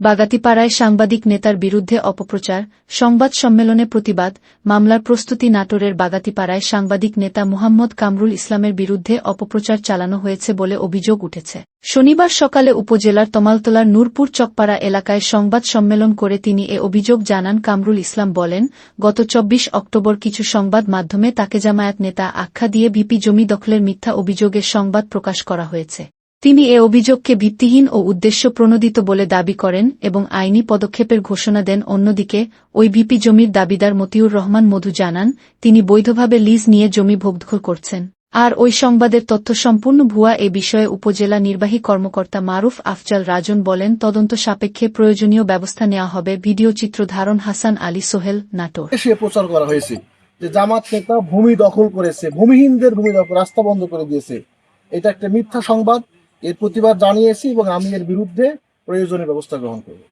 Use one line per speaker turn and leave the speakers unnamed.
বাগাতিপাড়ায় সাংবাদিক নেতার বিরুদ্ধে অপপ্রচার, সংবাদ সম্মেলনে প্রতিবাদ, মামলার প্রস্তুতি নাটোরের বাগাতিপাড়ায় সাংবাদিক নেতা মুহাম্মদ কামরুল ইসলামের বিরুদ্ধে অপপ্রচার চালানো হয়েছে বলে অভিযোগ উঠেছে। শনিবার সকালে উপজেলার তমালতলার নূরপুর চকপাড়া এলাকায় সংবাদ সম্মেলন করে তিনি এ অভিযোগ জানান। কামরুল ইসলাম বলেন, গত চব্বিশ অক্টোবর কিছু সংবাদ মাধ্যমে তাকে জামায়াত নেতা আখ্যা দিয়ে ভিপি জমি দখলের মিথ্যা অভিযোগের সংবাদ প্রকাশ করা হয়েছে। তিনি এ অভিযোগকে ভিত্তিহীন ও উদ্দেশ্য প্রণোদিত বলে দাবি করেন এবং আইনি পদক্ষেপের ঘোষণা দেন অন্যদিকে, ওই ভিপি জমির দাবিদার মতিউর রহমান মধু জানান, তিনি বৈধভাবে লিজ নিয়ে জমি ভোগদখল করছেন। আর ওই সংবাদের তথ্য সম্পূর্ণ ভুয়া এ বিষয়ে উপজেলা নির্বাহী কর্মকর্তা মারুফ আফজাল রাজন বলেন, তদন্ত সাপেক্ষে প্রয়োজনীয় ব্যবস্থা নেওয়া হবে ভিডিও চিত্র ধারণ হাসান আলী সোহেল, নাটোর।
প্রচার করা হয়েছে যে জামাত নেতা ভূমি দখল করেছে, ভূমিহীনদের ভূমি রাস্তা বন্ধ করে দিয়েছে। এটা একটা মিথ্যা সংবাদ এর প্রতিবাদ জানিয়েছি এবং আমি এর বিরুদ্ধে প্রয়োজনীয় ব্যবস্থা গ্রহণ করব।